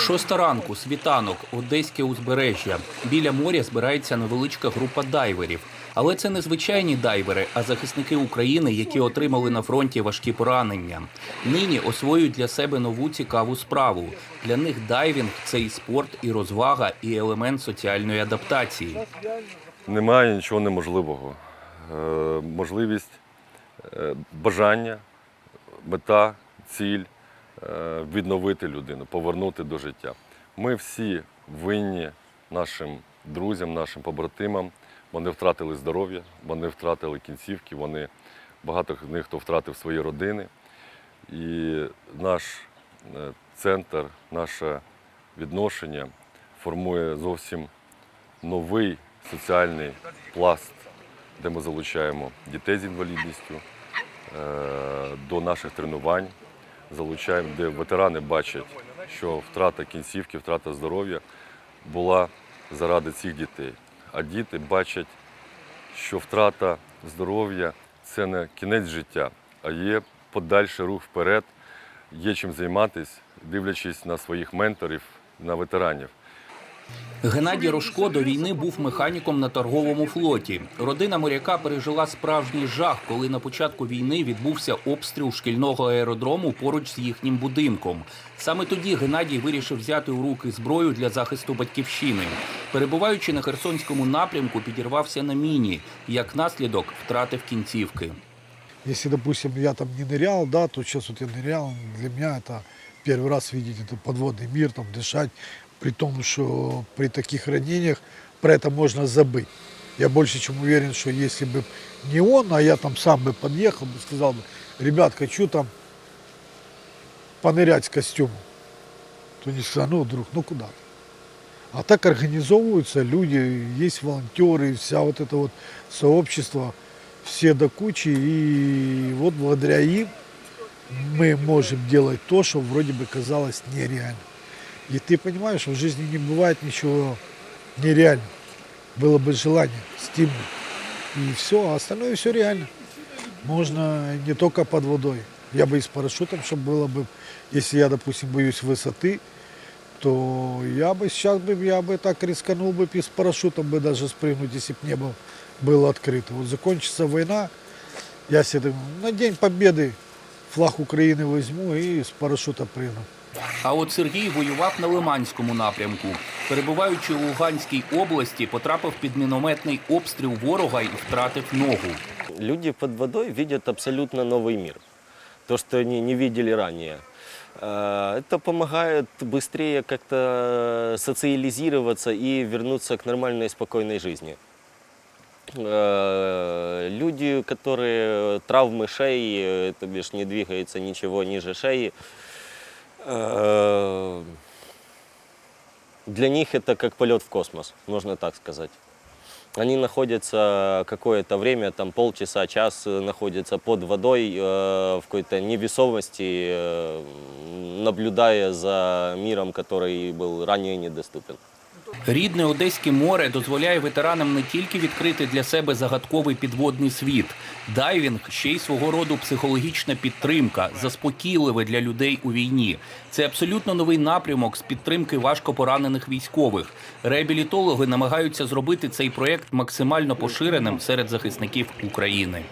Шоста ранку, світанок, одеське узбережжя. Біля моря збирається невеличка група дайверів. Але це не звичайні дайвери, а захисники України, які отримали на фронті важкі поранення. Нині освоюють для себе нову цікаву справу. Для них дайвінг це і спорт, і розвага, і елемент соціальної адаптації. Немає нічого неможливого. Е, можливість, е, бажання, мета, ціль відновити людину, повернути до життя. Ми всі винні нашим друзям, нашим побратимам. Вони втратили здоров'я, вони втратили кінцівки, вони багато з них хто втратив свої родини. І наш е, центр, наше відношення формує зовсім новий соціальний пласт, де ми залучаємо дітей з інвалідністю е, до наших тренувань, залучаємо, де ветерани бачать, що втрата кінцівки, втрата здоров'я була заради цих дітей. А діти бачать, що втрата здоров'я це не кінець життя, а є подальший рух вперед, є чим займатися, дивлячись на своїх менторів, на ветеранів. Геннадій Рожко до війни був механіком на торговому флоті. Родина моряка пережила справжній жах, коли на початку війни відбувся обстріл шкільного аеродрому поруч з їхнім будинком. Саме тоді Геннадій вирішив взяти у руки зброю для захисту батьківщини. Перебуваючи на Херсонському напрямку, підірвався на міні. Як наслідок втратив кінцівки. Если, допустим, я там не нырял, да, то сейчас вот я нырял, для меня это первый раз видеть этот подводный мир, там, дышать, При том, что при таких ранениях про это можно забыть. Я больше чем уверен, что если бы не он, а я там сам бы подъехал, бы сказал бы, ребят, хочу там понырять с костюмом, то не сказал, ну, друг, ну куда? А так организовываются люди, есть волонтеры, вся вот это вот сообщество, все до кучи, и вот благодаря им мы можем делать то, что вроде бы казалось нереально. И ты понимаешь, что в жизни не бывает ничего нереального. Было бы желание, стимул. И все, а остальное все реально. Можно не только под водой. Я бы и с парашютом, чтобы было бы, если я, допустим, боюсь высоты, то я бы сейчас бы, я бы так рисканул бы и с парашютом бы даже спрыгнуть, если бы небо было открыто. Вот закончится война, я себе думаю, на День Победы флаг Украины возьму и с парашюта прыгну. А от Сергій воював на Лиманському напрямку. Перебуваючи у Луганській області, потрапив під мінометний обстріл ворога і втратив ногу. Люди под водой видят абсолютно новый мир. То, что они не видели ранее. Э, Это помогает быстрее как-то социализироваться и вернуться к нормальной спокойной жизни. Э, Люди, которые травмы шеи, э, то бишь не двигается ничего ниже шеи, э, для них это как полет в космос, можно так сказать. Они находятся какое-то время, там полчаса, час э, находятся под водой э, в какой-то невесомости, э, наблюдая за миром, который был ранее недоступен. Рідне Одеське море дозволяє ветеранам не тільки відкрити для себе загадковий підводний світ. Дайвінг ще й свого роду психологічна підтримка, заспокійливе для людей у війні. Це абсолютно новий напрямок з підтримки важко поранених військових. Реабілітологи намагаються зробити цей проєкт максимально поширеним серед захисників України.